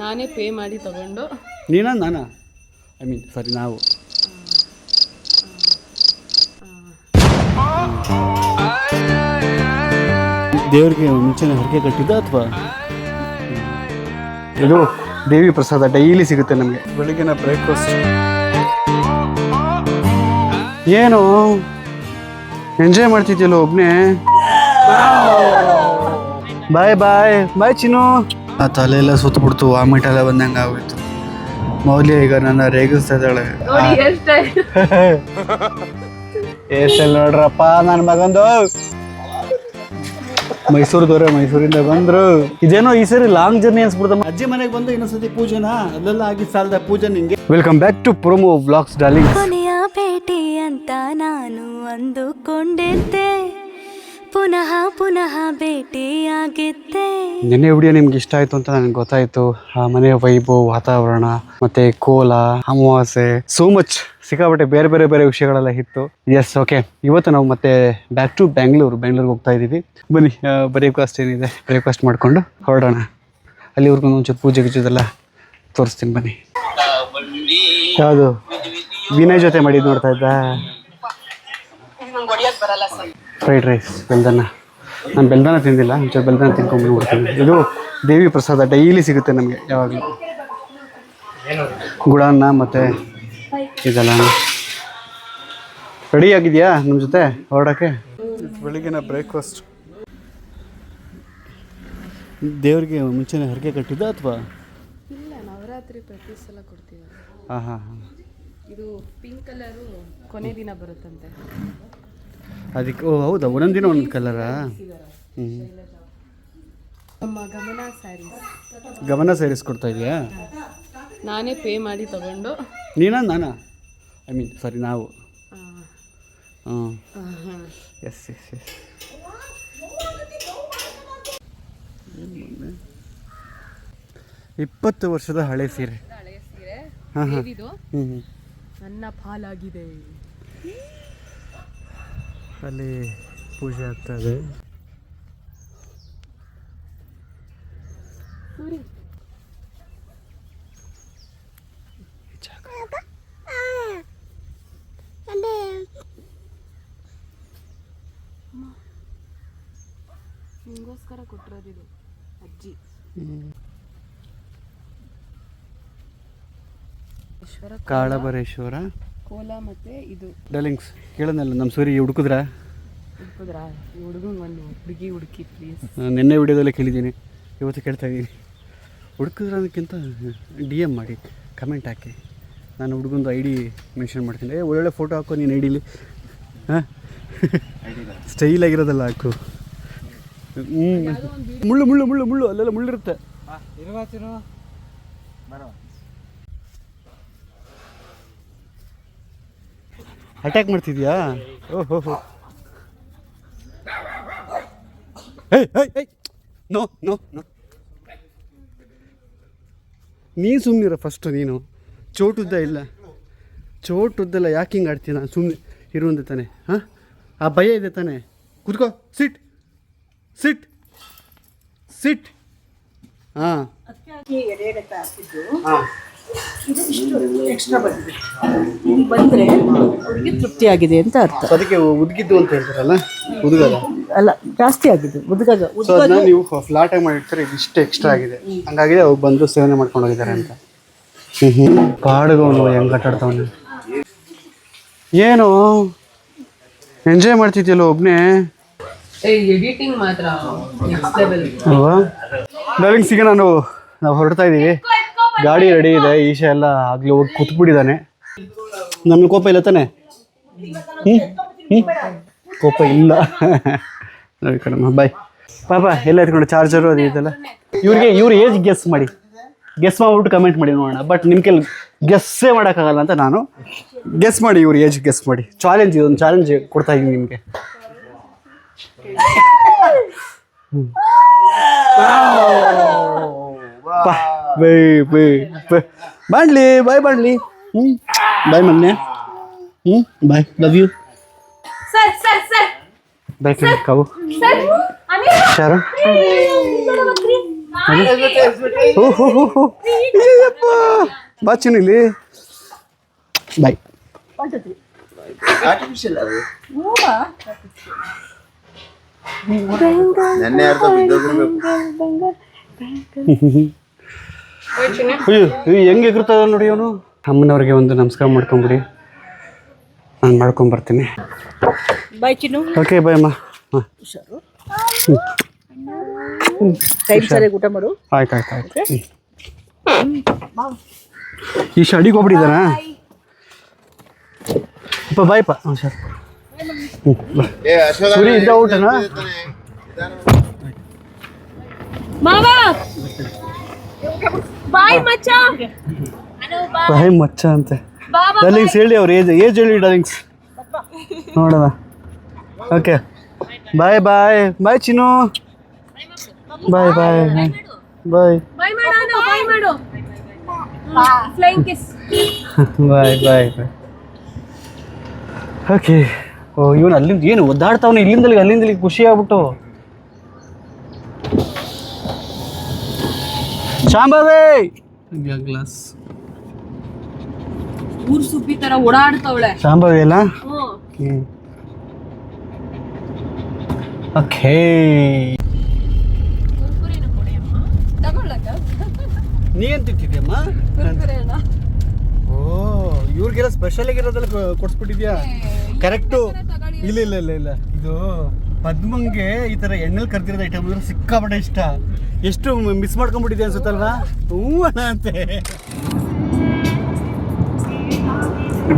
ನಾನೇ ಪೇ ಮಾಡಿ ತಗೊಂಡು. ನೀನಾ ನಾನಾ? ಐ ಮೀನ್ ಸಾರಿ ನಾವು. ದೇವರಿಗೆ ಮುಂಚೆನೆ ಹರಕೆ ಕಟ್ಟಿದ್ದ ಅಥವಾ? ಇದು ದೇವಿ ಪ್ರಸಾದ ಡೈಲಿ ಸಿಗುತ್ತೆ ನಮಗೆ. ಬೆಳಿಗ್ಗೆನ ಬ್ರೇಕ್ಫಾಸ್ಟ್ ಏನು? ಎಂಜಾಯ್ ಮಾಡ್ತಿದ್ಯಲ್ಲ ಒಬ್ನೇ? ಬಾಯ್ ಬಾಯ್ ಬಾಯ್ ಚಿನ್ನು ಆ ತಲೆಯೆಲ್ಲ ಎಲ್ಲ ಸುತ್ತಬಿಡ್ತು ವಾಮಿಟ್ ಎಲ್ಲ ಬಂದಂಗೆ ಆಗೋಯ್ತು. ಮೌಲ್ಯ ಈಗ ನನ್ನ ರೇಗಿಸ್ತಾ ಇದ್ದಾಳೆ. ಎಷ್ಟೆಲ್ಲ ನೋಡ್ರಪ್ಪ ನನ್ನ ಮಗಂದು. ಮೈಸೂರದವ್ರೆ ಮೈಸೂರಿಂದ ಬಂದ್ರು. ಇದೇನೋ ಈ ಸರಿ ಲಾಂಗ್ ಜರ್ನಿ ಅನ್ಸ್ಬಿಡ್ತಮ್ಮ ಅಜ್ಜಿ ಮನೆಗೆ ಬಂದು ಇನ್ನೊಂದ್ಸತಿ ಪೂಜೆನಾ? ಅದೆಲ್ಲ ಆಗಿ ಸಾಲದ ಪೂಜೆ ನಿಂಗೆ. Welcome back to promo vlogs darling ಕೊನೆಯ ಭೇಟಿ ಅಂತ ನಾನು ಅಂದುಕೊಂಡಿದ್ದೆ. ಪುನಃ ಪುನಃ ಭೇಟಿಯಾಗಿದ್ದೆ. ನಿನ್ನೆ ವಿಡಿಯೋ ನಿಮ್ಗೆ ಇಷ್ಟ ಆಯ್ತು ಅಂತ ನನಗೆ ಗೊತ್ತಾಯ್ತು. ಆ ಮನೆಯ ವೈಭವ ವಾತಾವರಣ ಮತ್ತೆ ಕೋಲ ಅಮಾವಾಸ್ಯೆ ಸೋ ಮಚ್ ಸಿಕ್ಕಾಪಟ್ಟೆ ಬೇರೆ ಬೇರೆ ಬೇರೆ ವಿಷಯಗಳೆಲ್ಲ ಇತ್ತು ಎಸ್ ಓಕೆ ಇವತ್ತು ನಾವು ಮತ್ತೆ ಬ್ಯಾಕ್ ಟು ಬ್ಯಾಂಗ್ಳೂರು ಬ್ಯಾಂಗ್ಳೂರ್ಗೆ ಹೋಗ್ತಾ ಇದ್ದೀವಿ. ಬನ್ನಿ ಬ್ರೇಕ್ಫಾಸ್ಟ್ ಏನಿದೆ ಬ್ರೇಕ್ಫಾಸ್ಟ್ ಮಾಡಿಕೊಂಡು ಹೊರಡೋಣ. ಅಲ್ಲಿವರೆಗೂ ಒಂಚೂರು ಪೂಜೆ ಗೀಜೆದೆಲ್ಲ ತೋರಿಸ್ತೀನಿ ಬನ್ನಿ. ಯಾವುದು? ವಿನಯ್ ಜೊತೆ ಮಾಡಿದ್ದು ನೋಡ್ತಾ ಇದ್ದ? ಫ್ರೈಡ್ ರೈಸ್ ಬೆಲ್ದನ್ನ. ನಾನು ಬೆಲ್ದನ ತಿಂದಿಲ್ಲ ಮುಂಚೆ ಬೆಲ್ದನ ತಿನ್ಕೊಂಡು ಬಿಡ್ತೀನಿ ಇದು ದೇವಿ ಪ್ರಸಾದ ಡೈಲಿ ಸಿಗುತ್ತೆ ನಮಗೆ ಯಾವಾಗಲೂ. ಗುಡಾನ್ನ ಮತ್ತು ಇದೆಲ್ಲ ರೆಡಿ ಆಗಿದೆಯಾ ನಮ್ಮ ಜೊತೆ ಹೊರಡೋಕ್ಕೆ? ಬೆಳಿಗ್ಗೆನ ಬ್ರೇಕ್ಫಾಸ್ಟ್ ದೇವ್ರಿಗೆ ಮುಂಚೆನೇ ಹರಕೆ ಕಟ್ಟಿದ್ದ ಅಥವಾ? ಇಲ್ಲ ನವರಾತ್ರಿ ಪ್ರತಿ ಸಲ ಕೊಡ್ತೀವಿ. ಹಾಂ ಹಾಂ ಹಾಂ. ಇದು ಪಿಂಕ್ ಕಲರು ಕೊನೆ ದಿನ ಬರುತ್ತಂತೆ. ಅದಕ್ಕೆ ಓ ಹೌದಾ? ಒಂದೊಂದು ದಿನ ಒಂದು ಕಲರಾ ಹ್ಞೂ ನಮ್ಮ ಗಮನ ಸ್ಯಾರಿ ಗಮನ ಸೇರಿಸ್ಕೊಡ್ತಾ ಇದೆಯಾ? ನಾನೇ ಪೇ ಮಾಡಿ ತಗೊಂಡು. ನೀನಾ ನಾನಾ? ಐ ಮೀನ್ ಸಾರಿ ನಾವು. ಆ, ಆ, ಹಾ. ಎಸ್ ಎಸ್ ಎಸ್ ಇಪ್ಪತ್ತು ವರ್ಷದ ಹಳೆ ಸೀರೆ. ಹಳೆಯ ಸೀರೆ. ಹಾಂ ಹಾಂ. ದೇವಿದು ಹ್ಞೂ ಹ್ಞೂ ನನ್ನ ಪಾಲಾಗಿದೆ. ಅಲ್ಲಿ ಪೂಜೆ ಆಗ್ತದೆ. ಇದೆ ನಿಮಗೋಸ್ಕರ ಕೊಟ್ಟಿರೋದಿದು ಅಜ್ಜಿ. ಈಶ್ವರ ಕಾಳಬರೇಶ್ವರ. ಕೋಲ ಮತ್ತೆ ಇದು. ಡಲಿಂಗ್ಸ್ ಕೇಳೋನಲ್ಲ ನಮ್ಮ ಸೂರಿ ಹುಡುಕಿದ್ರ? ಹುಡುಕಿದ್ರಾ? ಈ ಹುಡುಗನ್ ಒಂದು ಹುಡುಗಿ ಹುಡುಕಿ ಪ್ಲೀಸ್ ನಿನ್ನೆ ವಿಡಿಯೋದಲ್ಲೇ ಕೇಳಿದ್ದೀನಿ. ಇವತ್ತು ಕೇಳ್ತಾ ಇದ್ದೀನಿ. ಹುಡುಕಿದ್ರ ಅದಕ್ಕಿಂತ ಡಿ ಎಂ ಮಾಡಿ ಕಮೆಂಟ್ ಹಾಕಿ. ನಾನು ಹುಡುಗಂದು ಐ ಡಿ ಮೆನ್ಷನ್ ಮಾಡ್ತೀನಿ. ಏ ಒಳ್ಳೊಳ್ಳೆ ಫೋಟೋ ಹಾಕು ನೀನು ಐ ಡಿಲಿ ಹಾಂ? ಸ್ಟೈಲ್ ಆಗಿರೋದಲ್ಲ ಹಾಕು. ಹ್ಞೂ ಮುಳ್ಳು ಮುಳ್ಳು ಮುಳ್ಳು ಮುಳ್ಳು ಅಲ್ಲೆಲ್ಲ ಮುಳ್ಳಿರುತ್ತೆ. ಅಟ್ಯಾಕ್ ಮಾಡ್ತಿದ್ಯಾ? ಓಹೋ ನೋ ನೋ ನೋ. ನೀನು ಸುಮ್ಮನಿರ ಫಸ್ಟು ನೀನು. ಚೋಟುದ್ದ ಇಲ್ಲ. ಚೋಟುದ್ದಲ್ಲ ಯಾಕೆ ಹಿಂಗೆ ಆಡ್ತೀಯ ನಾನು ಸುಮ್ಮನೆ ಇರುವಂದೆ ತಾನೆ. ಹಾಂ? ಆ ಭಯ ಇದೆ ತಾನೆ. ಕುತ್ಕೋ. ಸಿಟ್ ಸಿಟ್ ಸಿಟ್ ಹಾಂ. ಬಂದ್ರೆ ಅವ್ರಿಗೆ ತೃಪ್ತಿಯಾಗಿದೆ ಅಂತ ಅರ್ಥ. ಅದಕ್ಕೆ ಉದ್ಗಿದ್ದು ಅಂತ ಹೇಳ್ತಾರಲ್ಲ? ಉದ್ಗದ. ಅಲ್ಲ ಜಾಸ್ತಿ ಆಗಿದೆ. ಉದ್ಗದ ಸೊ ಅದನ್ನ ನೀವು ಫ್ಲಾಟಾಗಿ ಮಾಡಿರ್ತಾರೆ ಇದು ಇಷ್ಟು ಎಕ್ಸ್ಟ್ರಾ ಆಗಿದೆ. ಹಂಗಾಗಿ ಅವ್ರು ಬಂದು ಸೇವನೆ ಮಾಡ್ಕೊಂಡು ಹೋಗಿದ್ದಾರೆ ಅಂತ. ಹ್ಞೂ ಹ್ಞೂ ಪಾಡುಗವನು ಹೆಂಗೆ ಕಟ್ಟಾಡ್ತಾವನು? ಏನು? ಎಂಜಾಯ್ ಮಾಡ್ತಿದ್ಯಲ್ಲ ಒಬ್ಬನೇ ಎಡಿಟಿಂಗ್ ಮಾತ್ರ. ಅಲ್ವಾ? ಡಾರ್ಲಿಂಗ್ ಸಿಗ ನಾನು ನಾವು ಹೊರಡ್ತಾ ಇದ್ದೀವಿ ಗಾಡಿ ರೆಡಿ ಇದೆ ಈಶ ಎಲ್ಲ ಆಗ್ಲಿ ಹೋಗಿ ಕೂತ್ಬಿಟ್ಟಿದ್ದಾನೆ. ನನ್ನ ಕೋಪ ಇಲ್ಲ ತಾನೆ? ಹ್ಞೂ ಹ್ಞೂ ಕೋಪ ಇಲ್ಲ. ನೋಡಿ ಕಣಮ್ಮ ಬಾಯ್ ಪಾಪ ಎಲ್ಲ ಎತ್ಕೊಂಡು ಚಾರ್ಜರು ಅದು ಇದೆಲ್ಲ. ಇವ್ರಿಗೆ ಇವ್ರ ಏಜ್ ಗೆಸ್ ಮಾಡಿ. ಗೆಸ್ ಮಾಡ್ಬಿಟ್ಟು ಕಮೆಂಟ್ ಮಾಡಿ ನೋಡೋಣ. ಬಟ್ ನಿಮ್ಮ ಕೆಲ್ ಗೆಸ್ಸೇ ಮಾಡೋಕ್ಕಾಗಲ್ಲ ಅಂತ ನಾನು ಗೆಸ್ ಮಾಡಿ ಇವ್ರ ಏಜ್ ಗೆಸ್ ಮಾಡಿ. ಚಾಲೆಂಜ್ ಇದೊಂದು ಚಾಲೆಂಜ್ ಕೊಡ್ತಾ ಇದ್ದೀನಿ ನಿಮಗೆ. By bye bye. ಬಾಂಡ್ಲಿ ಬಾಯ್ ಬಾಂಡ್ಲಿ ಹ್ಞೂ ಬಾಯ್ ಮೊನ್ನೆ. ಹ್ಞೂ bye. Love you sir sir sir. Bye ಕಣೆ ಕಾವು. ಸರ್ ಹೋ ಹೋ ಅಯ್ಯಪ್ಪ ಬಾ ಚಿನ್ನು ಇಲ್ಲಿ. ಬಾಯ್. ಆರ್ಟಿಫಿಷಿಯಲ್ ಅದು. ನೆನ್ನೆ ಅರ್ಧ ಬಿದ್ದೋಗಿರ್ಬೇಕು ಅಯ್ಯೋ ಅಯ್ಯೋ ಹೆಂಗೆ ಎಗಿರ್ತದ ನೋಡಿ ಅವನು. ಅಮ್ಮನವ್ರಿಗೆ ಒಂದು ನಮಸ್ಕಾರ ಮಾಡ್ಕೊಂಬಿಡಿ. ನಾನು ಮಾಡ್ಕೊಂಬರ್ತೀನಿ. ಬಾಯ್ ಚಿನ್ನು. ಓಕೆ ಬಾಯ್ ಅಮ್ಮ. ಹಾಂ. ಟೈಮ್ ಸರಿಯಾಗಿ ಊಟ ಮಾಡು. ಆಯ್ತು ಆಯ್ತು ಆಯ್ತು. ಈ ಅಡಿಗೆ ಹೋಗ್ಬಿಟ್ಟಿದ್ದಾನಾ? ಅಪ್ಪ ಬಾಯಪ್ಪ ಹಾಂ ಸರ್ ಸೂರಿ ಇದ್ದ ಊಟನಾ? ಮಾವ! ಬಾಯ್ ಮಚ್ಚ. ಬಾಯ್ ಮಚ್ಚ ಅಂತೆ. ಡಾರ್ಲಿಂಗ್ಸ್ ಹೇಳಿ ಅವ್ರ ಏಜ್ ಏಜ್ ಹೇಳಿ ಡಾರ್ಲಿಂಗ್ಸ್ ನೋಡೋಣ. ಓಕೆ ಬಾಯ್ ಬಾಯ್ ಬಾಯ್ ಚಿನ್ನು. Bye bye bye bye bye bye bye okay ಓ ಇವನು ಅಲ್ಲಿಂದ ಏನು ಒದ್ದಾಡ್ತಾವನು? ಇಲ್ಲಿಂದಲಿಗೆ ಅಲ್ಲಿಂದಲಿಗೆ ಖುಷಿ ಆಗ್ಬಿಟ್ಟು. ಶಾಂಬಾವೇ! ಗ್ಲಾಸ್ ಊರ್ ಸುಬ್ಬಿ ತರ ಓಡಾಡ್ತಾವಳೆ. ಶಾಂಬಾವಿ ಅಲ್ಲ? ಓಕೆ. ನೀ ಏನ್ ತಿಂತಿದ್ಯಮ್ಮ? ಓ ಇವ್ರಿಗೆಲ್ಲ ಸ್ಪೆಷಲ್ ಆಗಿರೋದೆಲ್ಲ ಕೊಡ್ಸ್ಬಿಟ್ಟಿದ್ಯಾ? ಕರೆಕ್ಟು ಇಲ್ಲ ಇಲ್ಲ ಇಲ್ಲ ಇಲ್ಲ. ಇದು ಪದ್ಮಂಗೆ ಈ ತರ ಎಣ್ಣೆಲ್ ಕರ್ದಿರೋದು ಐಟಮ್ ಅಂದ್ರೆ ಸಿಕ್ಕಾಪಟ್ಟೆ ಇಷ್ಟ. ಎಷ್ಟು ಮಿಸ್ ಮಾಡ್ಕೊಂಡ್ಬಿಟ್ಟಿದೆ ಅನ್ಸುತ್ತಲ್ವಾ? ಹ್ಞೂ ಅಣ್ಣ ಅಂತೆ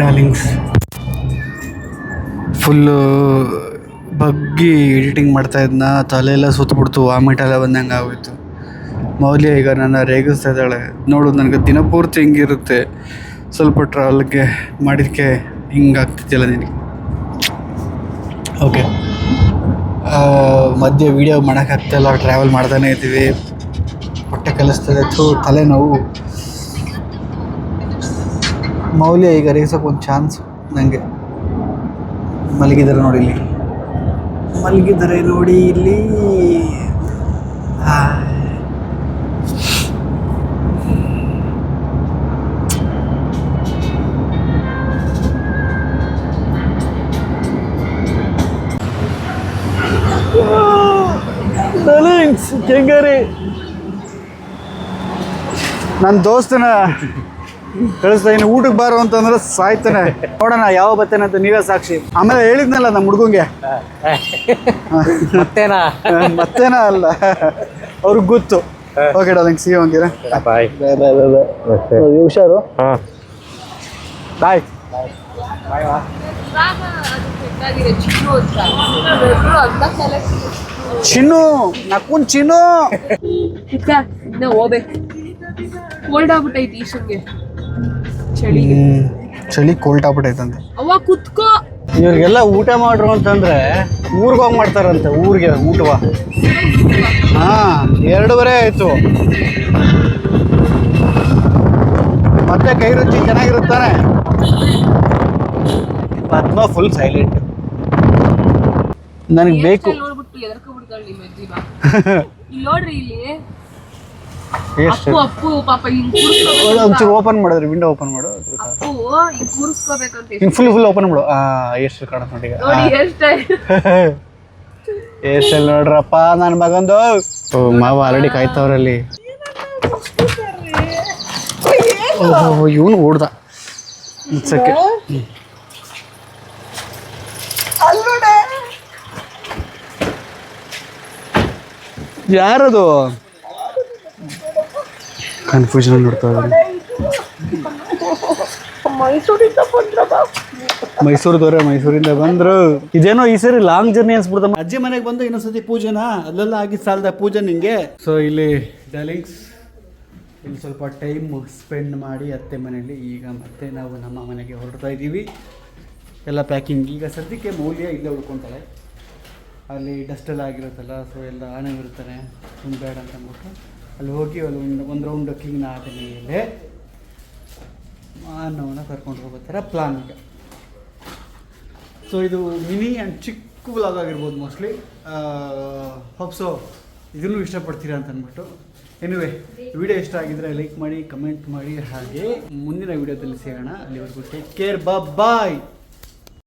ಡಾರ್ಲಿಂಗ್ಸ್ ಫುಲ್ಲು ಬಗ್ಗಿ ಎಡಿಟಿಂಗ್ ಮಾಡ್ತಾ ಇದ್ನ ತಲೆಯೆಲ್ಲ ಸುತ್ತಬಿಡ್ತು ವಾಮಿಟ್ ಎಲ್ಲ ಬಂದಂಗೆ ಆಗೋಯ್ತು. ಮೌಲ್ಯ ಈಗ ನನ್ನ ರೇಗಿಸ್ತಾ ಇದ್ದಾಳೆ. ನೋಡು ನನಗೆ ದಿನಪೂರ್ತಿ ಹಿಂಗಿರುತ್ತೆ. ಸ್ವಲ್ಪ ಟ್ರಾವೆಲ್ಗೆ ಮಾಡಿದಕ್ಕೆ ಹಿಂಗಾಗ್ತಿದ್ದಿಲ್ಲ ನಿನಗೆ? ಓಕೆ ಮಧ್ಯೆ ವೀಡಿಯೋ ಮಾಡೋಕ್ಕಾಗ್ತಾಯಿಲ್ಲ ಟ್ರಾವೆಲ್ ಮಾಡ್ತಾನೆ ಇದ್ದೀವಿ. ಹೊಟ್ಟೆ ಕಲಿಸ್ತದೆ, ಥೂ ತಲೆನೋವು. ಮೌಲ್ಯ ಈಗ ರೇಸೋಕೆ ಒಂದು ಚಾನ್ಸ್ ನನಗೆ ಮಲಗಿದ್ದಾರೆ ನೋಡಿ ಇಲ್ಲಿ. ಮಲಗಿದ್ದಾರೆ ನೋಡಿ ಇಲ್ಲಿ. ಹಾಯ್. ಡಾರ್ಲಿಂಗ್ಸ್ ಕೆಂಗರಿ ನನ್ನ ದೋಸ್ತನ ಕಳಿಸ್ತಾ ಇನ್ನು ಊಟಕ್ಕೆ ಬಾರು ಅಂತಂದ್ರೆ ಸಾಯ್ತಾನೆ. ನೋಡೋಣ ಯಾವ ಬರ್ತೇನೆ ಅಂತ ನೀವೇ ಸಾಕ್ಷಿ. ಆಮೇಲೆ ಹೇಳಿದ್ನಲ್ಲ ನಮ್ಮ ಹುಡುಗಂಗೆ. ಮತ್ತೇನಾ? ಮತ್ತೇನ ಅಲ್ಲ. ಅವ್ರಿಗೆ ಗೊತ್ತು. Okay darling C ಹಂಗಿರ bye bye bye bye bye ಹುಷಾರು? ಹಾಂ. ಬಾಯ್ ಚಿನ್ನು ನಕ್ಕುನ್ ಚಿನ್ನು. ಓದೆ ಹೋಗ್ಬೇಕು ಕೋಲ್ಡ್ ಆಗ್ಬಿಟ್ಟೈತಿ ಈಶನ್ಗೆ ಚಳಿಗೆ ಚಳಿ. ಕೋಲ್ಡ್ ಆಗ್ಬಿಟ್ಟೈತಂತೆ. ಅವ್ವ ಕುತ್ಕೋ. ಇವ್ರಿಗೆಲ್ಲ ಊಟ ಮಾಡ್ರು ಅಂತಂದ್ರೆ ಊರಿಗೆ ಹೋಗಿ ಮಾಡ್ತಾರಂತೆ ಊರಿಗೆ ಊಟವ ಹಾ ಎರಡೂವರೆ ಆಯ್ತು. ಮತ್ತೆ ಕೈ ರುಚಿ ಚೆನ್ನಾಗಿರುತ್ತಾನೆ ಪದ್ಮ ಫುಲ್ ಸೈಲೆಂಟ್ ನನಗೆ ಬೇಕು ನೋಡ್ಬಿಟ್ಟು ಎದರ್ಕೊಬಿಡ್ತಾಳೆ ನಿಮ್ಮ ಅಜ್ಜಿ ಬಾ ಇಲ್ಲಿ ನೋಡ್ರಿ ಇಲ್ಲಿ. ಎಷ್ಟು ಅಪ್ಪು ಅಪ್ಪು ಪಾಪ ಹಿಂಗ್ ಕೂರಿಸ್ಕೋಬೇಕು ಒಂಚೂರು ಓಪನ್ ಮಾಡಿದ್ರಿ ವಿಂಡೋ ಓಪನ್ ಮಾಡು. ಅಪ್ಪು ಹಿಂಗ್ ಕೂರಿಸ್ಕೋಬೇಕಂತ ಹಿಂಗೆ ಫುಲ್ ಫುಲ್ ಓಪನ್ ಮಾಡು. ಆ ಎಷ್ಟು ಕಾಣುತ್ತೆ ನೋಡಿ ಎಷ್ಟು ನೋಡ್ರಪ್ಪ ನನ್ನ ಮಗಂದು. ಓ ಮಾವ ಆಲ್ರೆಡಿ ಕಾಯ್ತವ್ರಲ್ಲಿ. ಇವನು ಓಡ್ದ. ಮುಚ್ಚಕ್ಕೆ ಯಾರದು? ಕನ್ಫ್ಯೂಷನ್ ನೋಡ್ತಾ ಇದ್ದೀನಿ. ಮೈಸೂರದವ್ರೆ ಮೈಸೂರಿಂದ ಬಂದ್ರು. ಇದೇನೋ ಈ ಸರಿ ಲಾಂಗ್ ಜರ್ನಿ ಅನ್ಸ್ಬಿಡ್ತ. ಅಜ್ಜಿ ಮನೆಗೆ ಬಂದು ಇನ್ನೊಂದ್ಸತಿ ಪೂಜೆನಾ? ಅಲ್ಲೆಲ್ಲ ಆಗಿ ಸಾಲದ ಪೂಜೆ ನಿಂಗೆ? ಸೊ ಇಲ್ಲಿ ಡಾರ್ಲಿಂಗ್ಸ್ ಇಲ್ಲಿ ಸ್ವಲ್ಪ ಟೈಮ್ ಸ್ಪೆಂಡ್ ಮಾಡಿ ಅತ್ತೆ ಮನೆಯಲ್ಲಿ ಈಗ ಮತ್ತೆ ನಾವು ನಮ್ಮ ಮನೆಗೆ ಹೊರಡ್ತಾ ಇದ್ದೀವಿ. ಎಲ್ಲ ಪ್ಯಾಕಿಂಗ್ ಈಗ ಸದ್ಯಕ್ಕೆ ಮೌಲ್ಯ ಇಲ್ಲೇ ಉಳ್ಕೊತಾಳೆ. ಅಲ್ಲಿ ಡಸ್ಟ್ ಎಲ್ಲ ಆಗಿರುತ್ತಲ್ಲ ಸೊ ಎಲ್ಲ ಆಣೆ ಇರ್ತಾನೆ ಒಂದು ಬೇಡ ಅಂತ ಅಂದ್ಬಿಟ್ಟು ಅಲ್ಲಿ ಹೋಗಿ ಅಲ್ಲಿ ಒಂದು ಒಂದು ರೌಂಡ್ ಕ್ಲೀನ್ ಆದ ಮೇಲೆ ಅನ್ನವನ್ನು ಕರ್ಕೊಂಡು ಹೋಗೋ ಥರ ಪ್ಲಾನ್ ಈಗ ಸೊ ಇದು ಮಿನಿ ಆ್ಯಂಡ್ ಚಿಕ್ಕ ಬ್ಲಾಗ್ ಆಗಿರ್ಬೋದು ಮೋಸ್ಟ್ಲಿ ಹೋಪ್ಸೋ ಇದನ್ನು ಇಷ್ಟಪಡ್ತೀರಾ ಅಂತ ಅಂದ್ಬಿಟ್ಟು. ಎನಿವೆ ವಿಡಿಯೋ ಇಷ್ಟ ಆಗಿದ್ರೆ ಲೈಕ್ ಮಾಡಿ ಕಮೆಂಟ್ ಮಾಡಿ, ಹಾಗೆ ಮುಂದಿನ ವಿಡಿಯೋದಲ್ಲಿ ಸಿಗೋಣ ಅಲ್ಲಿವರೆಗೂ ಟೇಕ್ ಕೇರ್ ಬಾಯ್